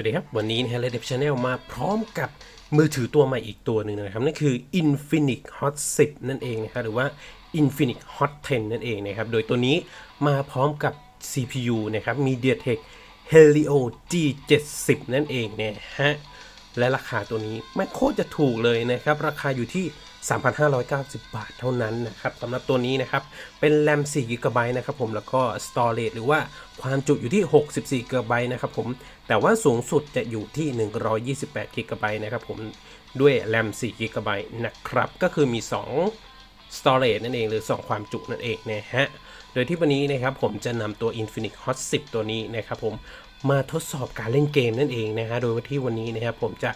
วัสดีครับ วันนี้นะฮะ Red Dead Channel มาพร้อมกับมือถือตัวใหม่อีกตัวหนึ่งนะครับ นั่นคือ Infinix Hot 10 นั่นเองนะครับหรือว่า Infinix Hot 10 นั่นเองนะครับ โดยตัวนี้มาพร้อมกับ CPU นะครับ MediaTek Helio G70 นั่นเองนะฮะ และราคาตัวนี้ไม่โคตรจะถูกเลยนะครับ ราคาอยู่ที่ 3,590 บาทเท่านั้นนะครับสำหรับตัวนี้นะครับ เป็นแรม4 g b นะครับผมแล้วก็ Storage หรือว่าความจุอยู่ที่ 64 g b นะครับผม แต่ว่าสูงสุดจะอยู่ที่ 128 g b นะครับผม ด้วยแรม4 g b นะครับ ก็คือมี 2 storage นั่นเอง หรือ 2 ความจุนั่นเองนะฮะ โดยที่วันนี้นะครับผมจะนำตัว Infinix Hot 10 ตัวนี้นะครับผมมาทดสอบการเล่นเกมนั่นเองนะฮะ โดยที่วันนี้นะครับผมจะ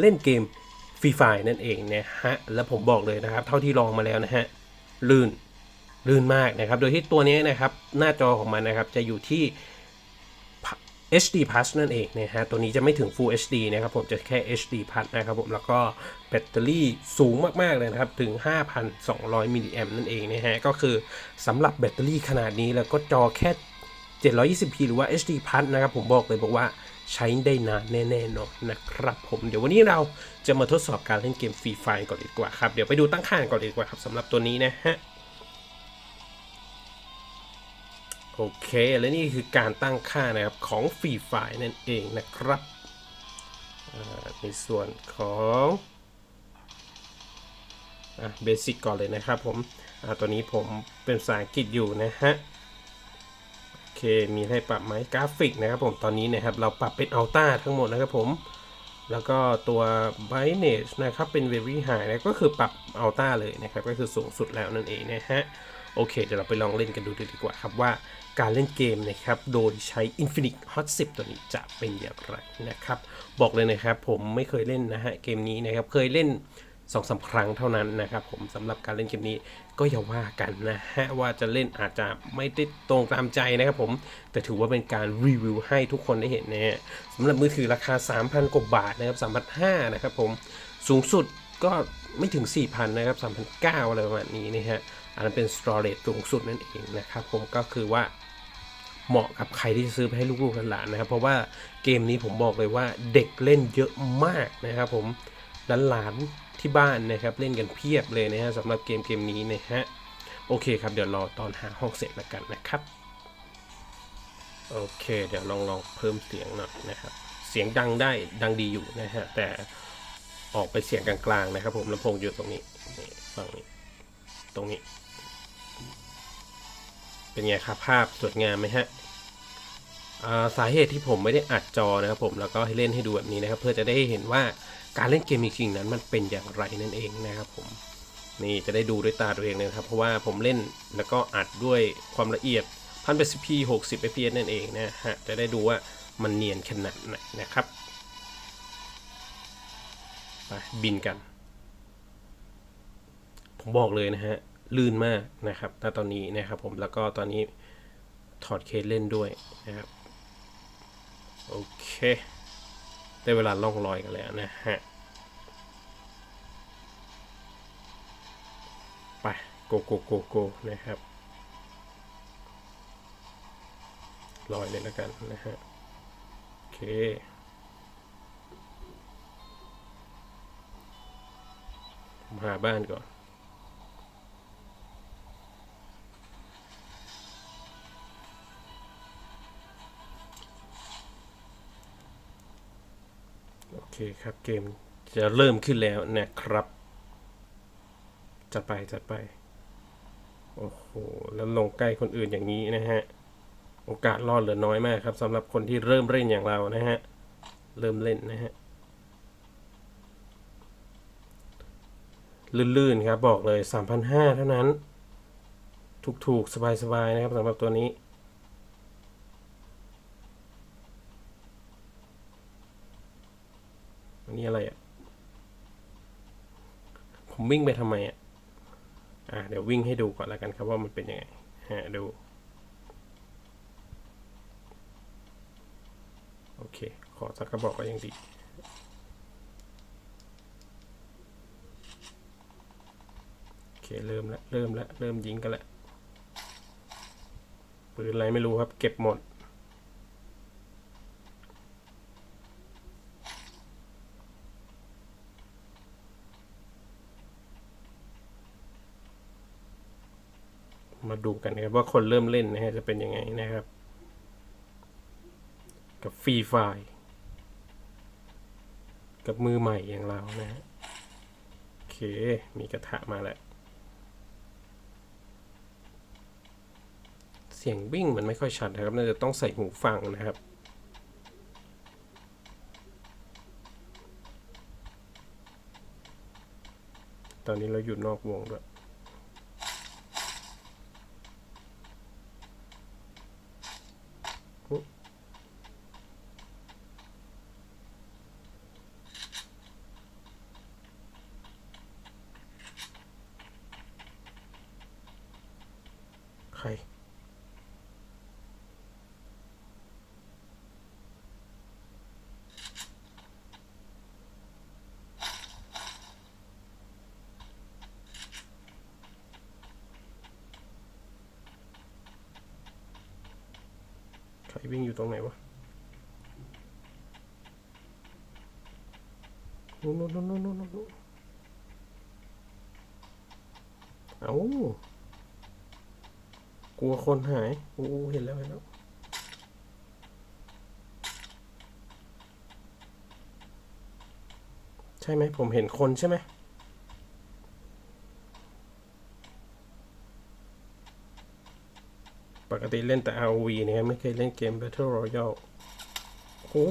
เล่นเกม ฟรีไฟนั่นเองนะฮะและผมบอกเลยนะครับ เท่าที่ลองมาแล้วนะฮะลื่นลื่นมากนะครับ โดยที่ตัวนี้นะครับหน้าจอของมันนะครับจะอยู่ที่ HD Plus นั่นเองนะฮะ ตัวนี้จะไม่ถึง Full HD นะครับผมจะแค่ HD Plus นะครับผม แล้วก็แบตเตอรี่สูงมาก ๆ เลยนะครับ ถึง 5,200 มิลลิแอมนั่นเองนะฮะ ก็คือสำหรับแบตเตอรี่ขนาดนี้แล้วก็จอแค่ 720p หรือว่า HD Plus นะครับผมบอกเลยบอกว่า ใช้ได้นานแน่ๆเนอนนะครับผมเดี๋ยววันนี้เราจะมาทดสอบการเล่นเกมฟรีไฟก่อนดีกว่าครับ เดี๋ยวไปดูตั้งค่าก่อนดีกว่าครับสำหรับตัวนี้นะฮะโอเค และนี่คือการตั้งค่านะครับของฟรีไฟนั่นเองนะครับในส่วนของเบสิกก่อนเลยนะครับผมอ่าตัวนี้ผมเป็นภาษาอังกฤษอยู่นะฮะ เคมีให้ปรับไหมกราฟิกนะครับผมตอนนี้นะครับเราปรับเป็นอัลต้าทั้งหมดนะครับผม แล้วก็ตัว brightness นะครับเป็น very high นะก็คือปรับอัลต้าเลยนะครับก็คือสูงสุดแล้วนั่นเองนะฮะโอเคเดี๋ยวเราไปลองเล่นกันดูดีกว่าครับว่าการเล่นเกมนะครับ โดยใช้ Infinix Hot 10 ตัวนี้จะเป็นอย่างไรนะครับ บอกเลยนะครับผมไม่เคยเล่นนะฮะเกมนี้นะครับเคยเล่น สองสาครั้งเท่านั้นนะครับผมสำหรับการเล่นเกมนี้ก็อย่าว่ากันนะฮะว่าจะเล่นอาจจะไม่ได้ตรงตามใจนะครับผม แต่ถือว่าเป็นการรีวิวให้ทุกคนได้เห็นนะฮะสำหรับมือถือราคา 3,000กว่าบาทนะครับ3,500นะครับผมสูงสุดก็ไม่ถึง 4,000นะครับ3,900อะไรประมาณนี้นะฮะอันนั้นเป็น storage สูงสุดนั่นเองนะครับผมก็คือว่าเหมาะกับใครที่จะซื้อไปให้ลูกๆหลานๆนะครับ เพราะว่าเกมนี้ผมบอกเลยว่าเด็กเล่นเยอะมากนะครับผมหลานๆ ที่บ้านนะครับ เล่นกันเพียบเลยนะฮะสำหรับเกมเกมนี้นะฮะโอเคครับเดี๋ยวรอตอนหาห้องเสร็จแล้วกันนะครับโอเค เดี๋ยวลองลองเพิ่มเสียงหน่อยนะครับ เสียงดังได้ดังดีอยู่นะฮะแต่ออกไปเสียงกลางๆนะครับ ผมลำโพงอยู่ตรงนี้ฝั่งนี้ตรงนี้ เป็นไงครับภาพสวยงามไหมฮะาสาเหตุที่ผมไม่ได้อัดจอนะครับผมแล้วก็ให้เล่นให้ดูแบบนี้นะครับ เพื่อจะได้เห็นว่า การเล่นเกมจริงๆนั้นมันเป็นอย่างไรนั่นเองนะครับผมนี่จะได้ดูด้วยตาตัวเองเลยนะครับ เพราะว่าผมเล่นแล้วก็อัดด้วยความละเอียด 1080p 60 fps นั่นเองนะฮะจะได้ดูว่ามันเนียนขนาดไหนนะครับไปบินกัน ผมบอกเลยนะฮะ ลื่นมากนะครับณตอนนี้นะครับผมแล้วก็ตอนนี้ถอดเคสเล่นด้วยนะครับ โอเค ได้เวลาล่องลอยกันแล้วนะฮะ ไปโกโกโกโกนะครับ ลอยเลยแล้วกันนะฮะ โอเคผมหาบ้านก่อน คครับ เกมจะเริ่มขึ้นแล้วนะครับจัดไปจัดไป โอ้โห แล้วลงใกล้คนอื่นอย่างนี้นะฮะ โอกาสรอดเหลือน้อยมากครับสำหรับคนที่เริ่มเล่นอย่างเรานะฮะ เริ่มเล่นนะฮะ ลื่นๆครับบอกเลย 3,500 เท่านั้น ถูกๆ สบายๆ นะครับสำหรับตัวนี้นี้อะไรอะ ผมวิ่งไปทำไมอะอะเดี๋ยววิ่งให้ดูก่อนแล้วกันครับว่ามันเป็นยังไงฮะดูโอเค ขอสักกระบอกก็ยังดี โอเค เริ่มแล้ว เริ่มแล้ว เริ่มยิงกันแล้วปืนอะไรไม่รู้ครับ เก็บหมด ดูกันนะครับว่าคนเริ่มเล่นนะฮะจะเป็นยังไงนะครับ กับฟรีไฟกับมือใหม่อย่างเรานะฮะโอเค มีกระทะมาแล้ว เสียงวิ่งมันไม่ค่อยชัดนะครับ น่าจะต้องใส่หูฟังนะครับตอนนี้เราอยู่นอกวงด้วย ใคร ใครวิ่งอยู่ตรงไหนวะนู่นนู่นนู่นนู่นนู่นนู่นเอา กลัวคนหายโอ้เห็นแล้วเห็นแล้วใช่ไหมผมเห็นคนใช่ไหมปกติเล่นแต่ ROV นะครับไม่เคยเล่นเกม Battle Royale โอ้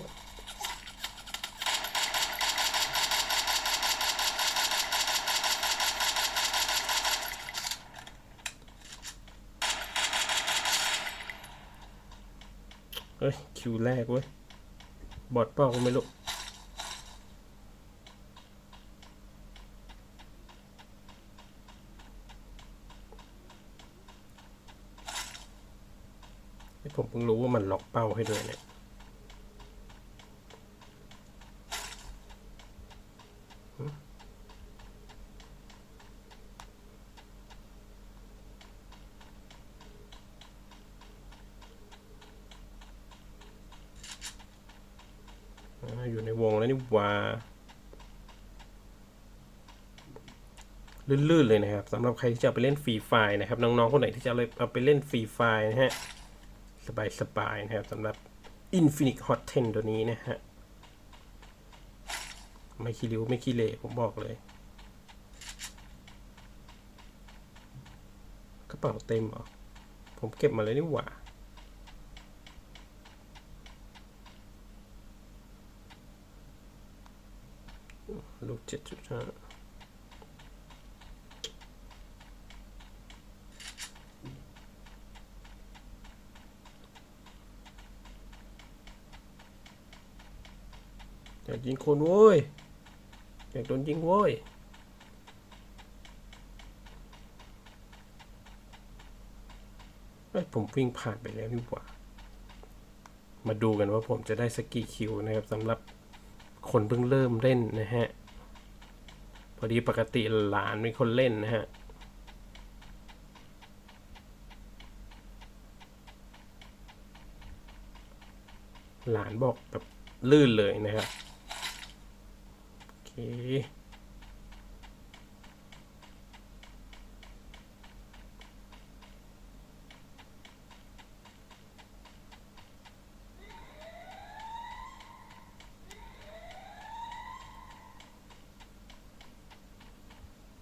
เฮ้ย คิวแรกเว้ย บอดเปล่าก็ไม่รู้ให้ผมเพิ่งรู้ว่ามันล็อกเป้าให้ด้วยเนี่ยอ่า อยู่ในวงแล้วนี่ว่าลื่นๆเลยนะครับสำหรับใครที่จะไปเล่นฟรีไฟล์นะครับน้องๆคนไหนที่จะเอาไปเล่นฟรีไฟล์นะฮะสบายๆนะครับสำหรับ Infinite Hot 10 ตัวนี้นะฮะไม่ขี้ริ้วไม่ขี้เหร่ผมบอกเลยกระเป๋าเต็มหรอผมเก็บมาเลยนี่หว่า ลูกเจ็ดจุดห้าอยากยิงคนโว้ย อยากโดนยิงโว้ยเอ้ผมวิ่งผ่านไปแล้วนี่หว่า มาดูกันว่าผมจะได้สกกี่คิวนะครับสำหรับคนเพิ่งเริ่มเล่นนะฮะ พอดีปกติหลานเป็นคนเล่นนะฮะ หลานบอกแบบลื่นเลยนะครับ โอเค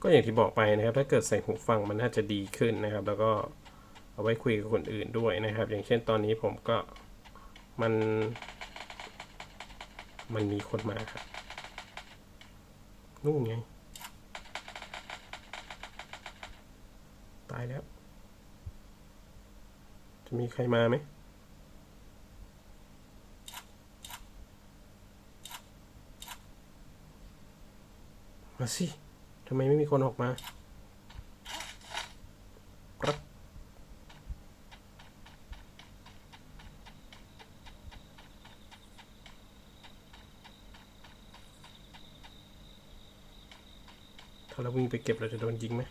ก็อย่างที่บอกไปนะครับ ถ้าเกิดใส่หูฟังมันน่าจะดีขึ้นนะครับ แล้วก็เอาไว้คุยกับคนอื่นด้วยนะครับ อย่างเช่นตอนนี้ผมก็มัน มันมีคนมาครับนู่นไง ตายแล้ว จะมีใครมาไหมมาสิ ทำไมไม่มีคนออกมาครับถ้าเราวิ่งไปเก็บเราจะโดนยิงไหม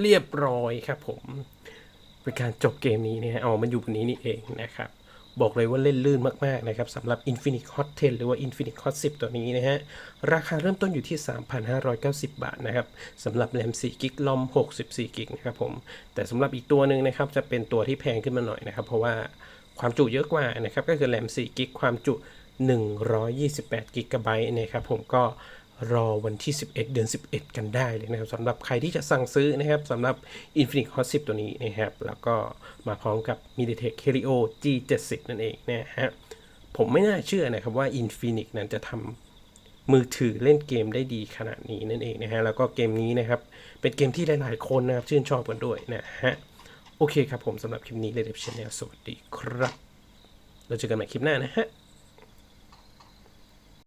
เรียบร้อยครับผมเป็นการจบเกมนี้นะฮะเอามันอยู่บนนี้นี่เองนะครับ บอกเลยว่าเล่นลื่นมากๆนะครับสำหรับ Infinix Hot 10 หรือว่า Infinix Hot 10 ตัวนี้นะฮะ ราคาเริ่มต้นอยู่ที่ 3,590 บาทนะครับสำหรับแรม4กิกลอม 64กิกนะครับผม แต่สำหรับอีกตัวหนึ่งนะครับจะเป็นตัวที่แพงขึ้นมาหน่อยนะครับ เพราะว่าความจุเยอะกว่านะครับก็คือแรม4กิกความจุ 128กิกะไบต์นะครับผมก็ รอวันที่ 11 เดือน 11 กันได้เลยนะครับสำหรับใครที่จะสั่งซื้อนะครับสำหรับ Infinix Hot 10 ตัวนี้นะครับ แล้วก็มาพร้อมกับ MediaTek Helio G70 นั่นเองนะฮะผมไม่น่าเชื่อนะครับว่า Infinix นั้นจะทำมือถือเล่นเกมได้ดีขนาดนี้นั่นเองนะฮะแล้วก็เกมนี้นะครับ เป็นเกมที่หลายๆคนนะครับชื่นชอบกันด้วยนะฮะโอเคครับผมสำหรับคลิปนี้เลยเดฟชแนลสวัสดีครับเราเจอกันใหม่คลิปหน้านะฮะ